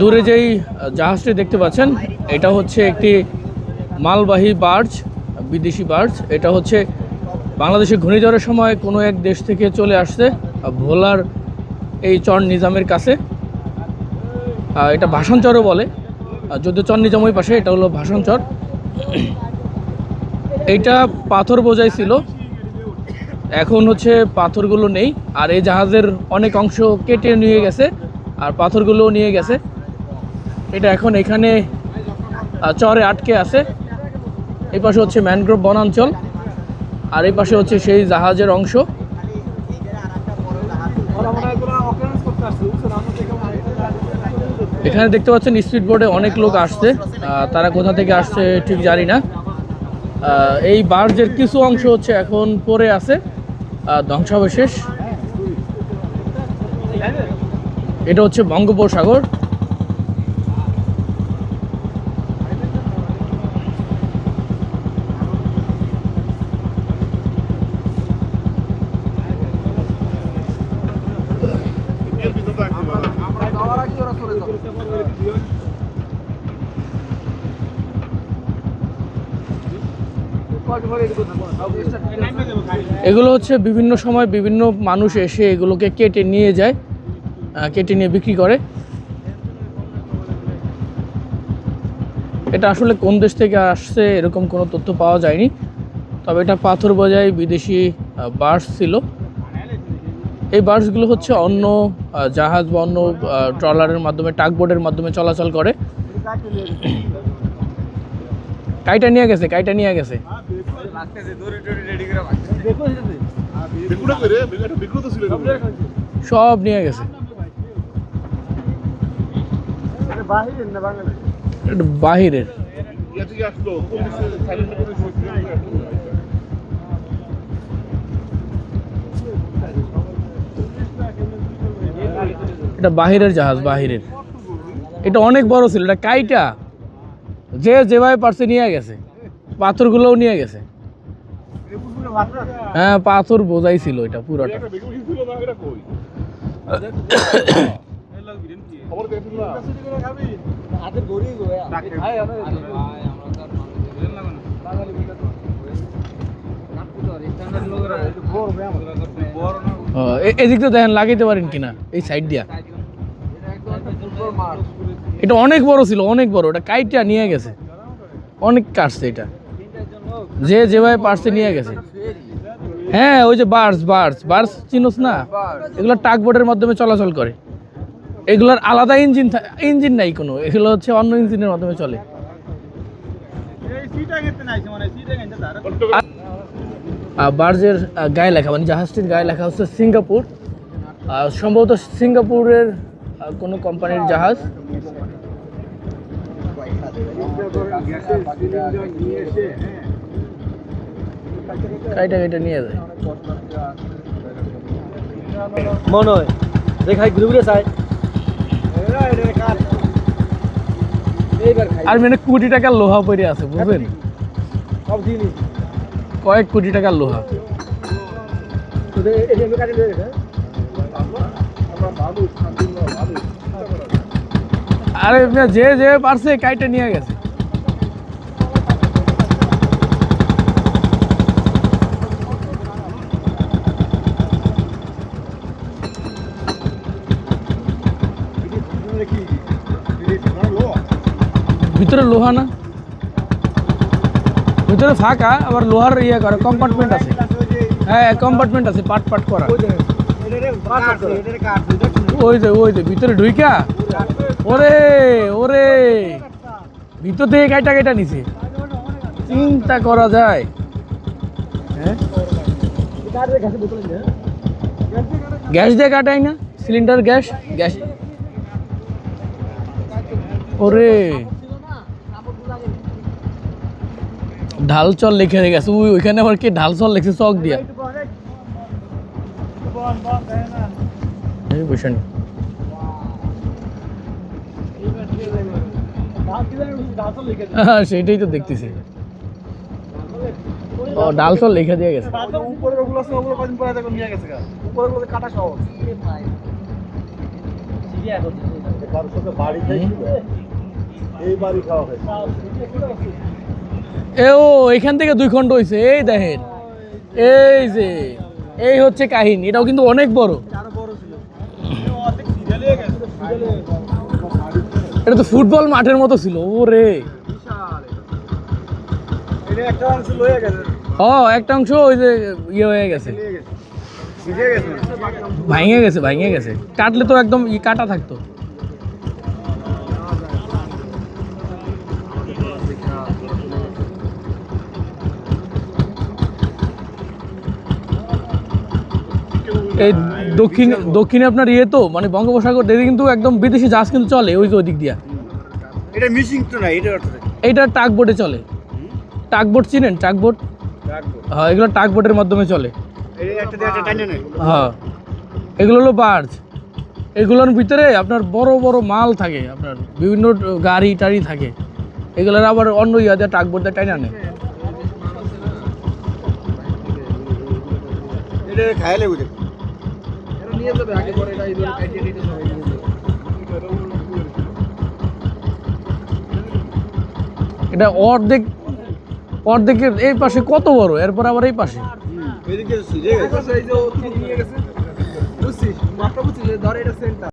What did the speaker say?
দূরে যেই জাহাজটি দেখতে পাচ্ছেন, এটা হচ্ছে একটি মালবাহী বার্জ, বিদেশি বার্জ। এটা হচ্ছে বাংলাদেশে ঘূর্ণিঝড়ের সময় কোনো এক দেশ থেকে চলে আসছে ভোলার এই চর নিজামের কাছে। এটা ভাষণচরও বলে। যদিও চর নিজাম ওই পাশে, এটা হলো ভাষণচর এইটা পাথর বোঝাই ছিল। এখন হচ্ছে পাথরগুলো নেই, আর এই জাহাজের অনেক অংশ কেটে নিয়ে গেছে। আর পাথরগুলোও নিয়ে গেছে। এটা এখন এখানে চরে আটকে আছে। এই পাশে হচ্ছে ম্যানগ্রোভ বনাঞ্চল, আর এই পাশে হচ্ছে সেই জাহাজের অংশ। এখানে দেখতে পাচ্ছেন স্পিড বোর্ডে অনেক লোক আসছে। তারা কোথা থেকে আসছে ঠিক জানি না। এই বার্জের কিছু অংশ হচ্ছে এখন পরে আছে। ধ্বংসাবশেষ। এটা হচ্ছে বঙ্গোপসাগর। এগুলো হচ্ছে বিভিন্ন সময় বিভিন্ন মানুষ এসে এগুলোকে কেটে নিয়ে যায়। কেটে নিয়ে বিক্রি করে। এটা আসলে কোন দেশ থেকে আসছে এরকম কোনো তথ্য পাওয়া যায়নি। তবে এটা পাথর বোঝাই বিদেশি বার্স ছিল। এই বার্সগুলো হচ্ছে অন্য জাহাজ বা অন্য ট্রলারের মাধ্যমে টাকবোর্ডের মাধ্যমে চলাচল করে। কাইটা নিয়ে গেছে। কাইটা নিয়ে গেছে সব নিয়ে গেছে এটা বাহিরের এটা বাহিরের। জাহাজ বাহিরের। এটা অনেক বড় ছিল এটা কাইটা। যে যেভাবে পারছে নিয়ে গেছে পাথরগুলোও নিয়ে গেছে। হ্যাঁ পাথর বোঝাই ছিল এটা পুরোটা। এদিক তো দেখেন লাগাইতে পারেন কিনা এই সাইড দিয়া এটা অনেক বড় ছিল অনেক বড়। এটা কাইটা নিয়ে গেছে। অনেক কাটছে এটা। যে যেভাবে পারছে নিয়ে গেছে। হ্যাঁ ওই যে বার্স বার্স। বার্স চিনোস না? এগুলো টাকবোর্ডের মাধ্যমে চলাচল করে। এগুলোর আলাদা ইঞ্জিন ইঞ্জিন নাই কোনো। এগুলো হচ্ছে অন্য ইঞ্জিনের মাধ্যমে চলে। আর বার্জের গায়ে লেখা মানে জাহাজটির গায়ে লেখা হচ্ছে সিঙ্গাপুর। আর সম্ভবত সিঙ্গাপুরের কোনো কোম্পানির জাহাজ। কাইটা কাইটা নিয়ে যায়। মনে হয় দেখাই ঘুরে ঘুরে খাই আর মানে কোটি টাকার লোহা পড়ে আছে, বুঝলেন? কয়েক কোটি টাকার লোহা। আরে যে যে পারছে, কাইটা নিয়ে গেছে। ভিতরে লোহা না? ভিতরে ফাঁকা, আবার লোহার ইয়ে করে কম্পার্টমেন্ট আছে। হ্যাঁ কম্পার্টমেন্ট আছে, পাট পাট করা। ওই যে ওই যে, ভিতরে ঢুইকা? ওরে ওরে। ভিতর থেকে কাইটা কাইটা নিছে। চিন্তা করা যায়। হ্যাঁ? গ্যাস দিয়ে কাটাই না? Cylinder gas? গ্যাস। ওরে। ঢাল চল লিখে গেছে। ওই ওইখানে আবার কি ঢাল চল লিখছে? চক দিয়া। এই হ্যাঁ সেটাই তো দেখতেছি। ডাল চল লিখে দিয়ে গেছে। বাড়ি খাওয়া হয়েছে। এ ও এখান থেকে দুই খণ্ড হয়েছে এই দেখেন। এই যে এই হচ্ছে কাহিনী এটাও কিন্তু অনেক বড়। এটা তো ফুটবল মাঠের মতো ছিল ওরে। এটা একটা অংশ ও একটা অংশ ওই যে ইয়ে হয়ে গেছে। গেছে। ভাঙে গেছে ভাঙে গেছে। কাটলে তো একদম ই কাটা থাকতো। এই দক্ষিণ দক্ষিণে আপনার ইয়ে তো মানে বঙ্গোপসাগর দিকে কিন্তু একদম বিদেশি জাহাজ কিন্তু চলে ওই ওই দিক দিয়া। এটা মিসিং তো না এটা এইটা টাক বোটে চলে। টাক বোট চিনেন? টাক বোট হ্যাঁ এগুলো টাক বোটের মাধ্যমে চলে। এটা হ্যাঁ। এগুলো হলো বার্জ। এগুলোর ভিতরে আপনার বড় বড় মাল থাকে আপনার বিভিন্ন গাড়ি টাড়ি থাকে। এগুলোর আবার অন্য ইয়াতে ট্রাক বোর্ডে টাইনা নেয় এটা খাইলে বুঝে। এটা নিয়ে যাবে আগে পরে এটা ইদুর কাটিয়ে নিতে সবাই এটা অর্ধেক অর্ধেকের এই পাশে কত বড়? এরপর আবার এই পাশে। এদিকে সুজে এই যে নিয়ে গেছে। বুঝছিস? মাপটা বুঝছিস? ধর এটা সেন্টার